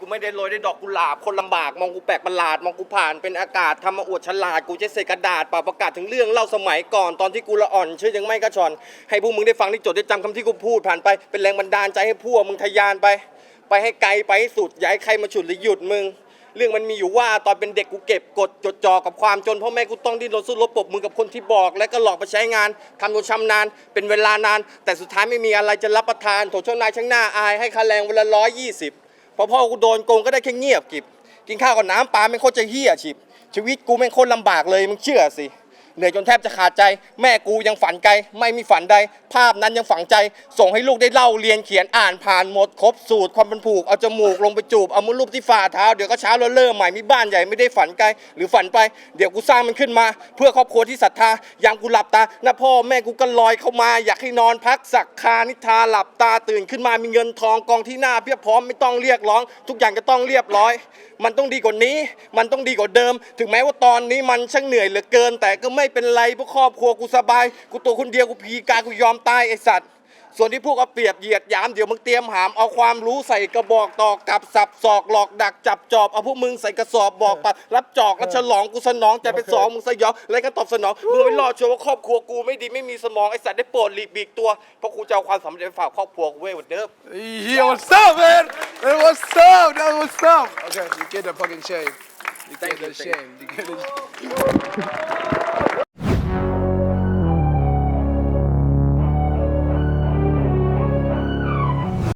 กูไม่ได้โรยได้ดอกกุหลาบคนลำบาก มองกูแปลกประหลาด มองกูผ่านเป็นอากาศทำมาอวดฉลาด กูจะเศษกระดาษเป่าประกาศถึงเรื่องเล่าสมัยก่อนตอนที่กูละอ่อนชื่อยังไม่กระชอน ให้พวกมึงได้ฟังได้จดได้จำคำที่กูพูดผ่านไปเป็นแรงบันดาลใจให้พวกมึงทะยานไป ไปให้ไกลไปให้สุดอย่าให้ใครมาฉุดหรือหยุดมึงเรื่องมันมีอยู่ว่าตอนเป็นเด็กกูเก็บกดจดจ่อกับความจนพ่อแม่กูต้องดิ้นรนสู้รบปรบมือกับคนที่บอก และก็หลอกไปใช้งานทำจนชำนาญเป็นเวลานาน แต่สุดท้ายไม่มีอะไรจะรับประทานโถเจ้านายช่างหน้าอายให้ค่าแรงวันละร้อยยี่สิบ พอพ่อกูโดนโกงก็ได้แค่เงียบกิบกินข้าวกับน้ำปลาไม่งโคตรจะเฮี้ยฉิบชีวิตกูแม่งโคตรลำบากเลยมึงเชื่อสิ เหนื่อยจนแทบจะขาดใจ แม่กูยังฝันไกล ไม่มีฝันใด ภาพนั้นยังฝังใจ ส่งให้ลูกได้เล่าเรียนเขียนอ่านผ่านหมดครบสูตรความเป็นผูก เอาจมูกลงไปจูบ เอามือลูบที่ฝ่าเท้า เดี๋ยวก็เช้าแล้วเริ่มใหม่มีบ้านใหญ่ไม่ได้ฝันไกล หรือฝันไป เดี๋ยวกูสร้างมันขึ้นมา เพื่อครอบครัวที่ศรัทธายามกูหลับตาหน้าพ่อแม่กูก็ลอยเข้ามา อยากให้นอนพักสักคานิทาหลับตาตื่นขึ้นมามีเงินทองกองที่หน้าเพียบพร้อมไม่ต้องเรียกร้อง ทุกอย่างจะต้องเรียบร้อย มันต้องดีกว่านี้ มันต้องดีกว่าเดิม ถึงแม้ว่าตอนนี้มันช่างเหนื่อยเหลือเกิน แต่ก็ไม่เป็นไรเพราะครอบครัวกูสบาย กูตัวคนเดียวกูพีกากูยอมตายไอสัตว์ส่วนที่พวกเอาเปรียบเหยียดหยามเดี๋ยวมึงเตรียมหามเอาความรู้ใส่กระบอกตอกกับสับศอกหลอกดักจับจอบเอาพวกมึงใส่กระสอบบอกปัดรับจอกแล้วฉลองกูสนองใจเป็นสองมึงสยองแล้วก็ตอบสนองมึงไม่รอดชัวร์ว่าครอบครัวกูไม่ดีไม่มีสมองไอสัตว์ได้โปรดหลีกบีกตัวเพราะกูจะเอาความสำเร็จไปฝากครอบครัวกูเว้ยวันเดิม Yeah, what's up, man? Hey, what's up? That what's up? Okay, you get the fucking shame. You get the shame. You get the